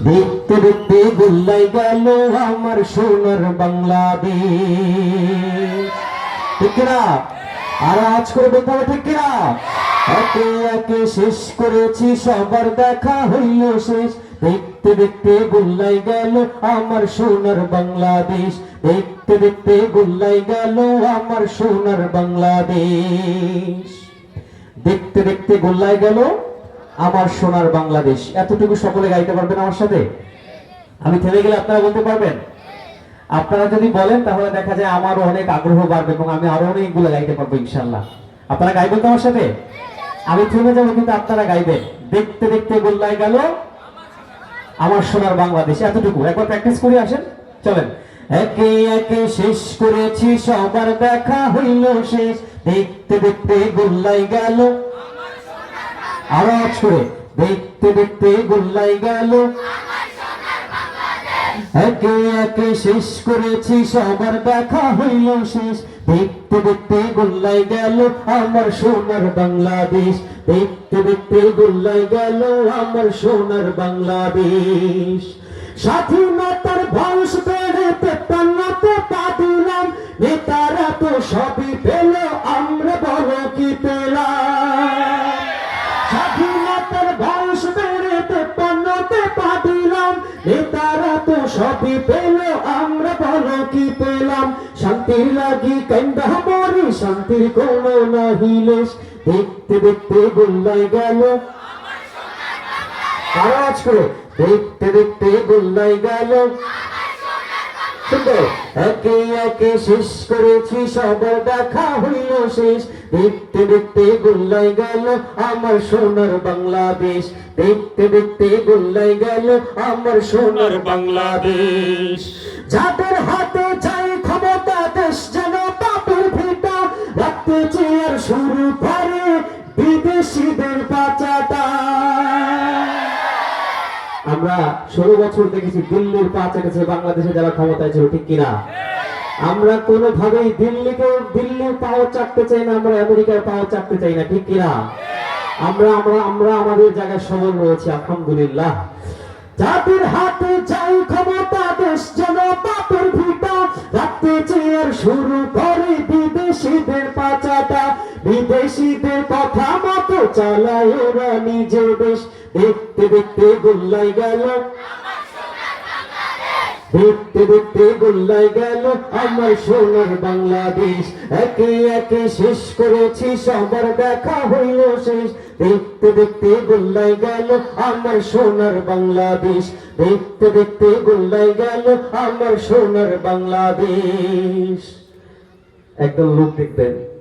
দেখতে দেখতে গুল্লাই গেল আমার সোনার বাংলাদেশ আর আজ একে একে শেষ করেছি, সবার দেখা হইল শেষ। দেখতে দেখতে গুল্লাই গেল আমার সোনার বাংলাদেশ দেখতে দেখতে গুল্লাই গেল আমার সোনার বাংলাদেশ দেখতে দেখতে গোল্লায় গেল আমার সোনার বাংলাদেশ। এতটুকু সকলে গাইতে পারবেন আমার সাথে? আমি থেমে গেলে আপনারা বলতে পারবেন? আপনারা যদি বলেন, তাহলে দেখা যায় আমারও অনেক আগ্রহ বাড়বে এবং আমি আরও অনেকগুলো গাইতে পারব ইনশাল্লাহ আপনারা গাইবেন তো আমার সাথে? আমি থেমে যাব কিন্তু আপনারা গাইবেন। দেখতে দেখতে গোল্লায় গেল আমার সোনার বাংলাদেশ। এতটুকু। একবার প্র্যাকটিস করে আসেন। চলেন। একে একে শেষ করেছি, সবার দেখা হইল শেষ। দেখতে দেখতে গোল্লাই গেল আওয়াজ করে দেখতে দেখতে গোল্লাই গেল। একে একে শেষ করেছি, সবার দেখা হইল শেষ। দেখতে দেখতে গোল্লাই গেল আমার সোনার বাংলাদেশ। দেখতে দেখতে গোল্লাই গেল আমার সোনার বাংলাদেশ। স্বাধীনতার বয়স বেড়ে তেপান্নতে পা দিলাম নেতারা তো সবই কি পেলাম। শান্তির লাগি কান্দা মরি শান্তির কোনো নাহিলেশ দেখতে দেখতে গোল্লাই গেল। আওয়াজ করে? দেখতে দেখতে গেল। একে একে শেষ করেছি, সবার দেখা হইল শেষ। দেখতে দেখতে গেল আমার সোনার বাংলাদেশ। দেখতে দেখতে গোল্লাই গেল আমার সোনার বাংলাদেশ। যাদের করে বিদেশিদের আমরা ষোলো বছর দেখেছি দিল্লির বাংলাদেশে যারা ক্ষমতায় ছিল, ঠিক কিনা? আমরা কোনোভাবেই দিল্লিকে, দিল্লির পাও চাই না, আমরা আমেরিকার পাও চাই না, ঠিক কিনা? আমরা আমরা আমরা আমাদের জায়গায় সবল রয়েছে, আলহামদুলিল্লাহ। যাদের হাতে চাই ক্ষমতা, দেশ রাখতে শুরু বিদেশিদের কথা মতো চালায় ওরা নিজের দেশ দেখতে দেখতে গোল্লাই গেল। দেখতে দেখতে গোল্লাই গেল। আমার সোনার বাংলাদেশ। একে একে শেষ করেছি। সবার দেখা হইল শেষ। দেখতে দেখতে গোল্লাই গেল। আমার সোনার বাংলাদেশ। দেখতে দেখতে গোল্লাই গেল। আমার সোনার বাংলাদেশ। একদম লোক দেখবেন।